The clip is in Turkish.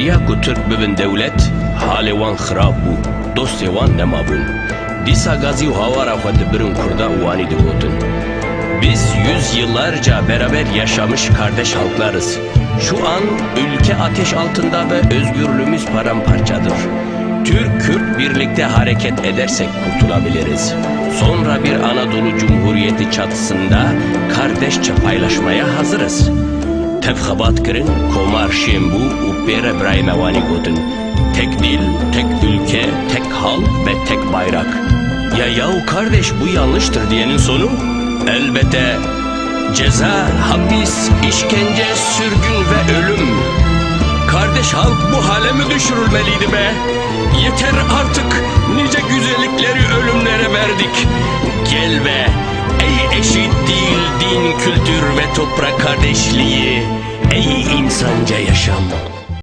Türk bibin devlet, hali wan xirab bû, dostê wan nemabûn. Dîsa gazî û hawara xwe dibirin Kurda û wanî digotin. Biz yüz yıllarca beraber yaşamış kardeş halklarız. Şu an ülke ateş altında ve özgürlüğümüz paramparçadır. Türk-Kürt birlikte hareket edersek kurtulabiliriz. Sonra bir Anadolu Cumhuriyeti çatısında kardeşçe paylaşmaya hazırız. Tevhabat kirin, komar şembu û birayê gotin. Tek dil, tek ülke, tek halk ve tek bayrak. Ya yahu kardeş bu yanlıştır diyenin sonu? Elbette ceza, hapis, işkence, sürgün ve ölüm. Kardeş halk bu hale mi düşürülmeliydi be? Yeter artık nice güzellikleri ölümlere verdik. Gel be ey eşit değil din, kültür ve toprak kardeşliği. Ey insanca yaşam.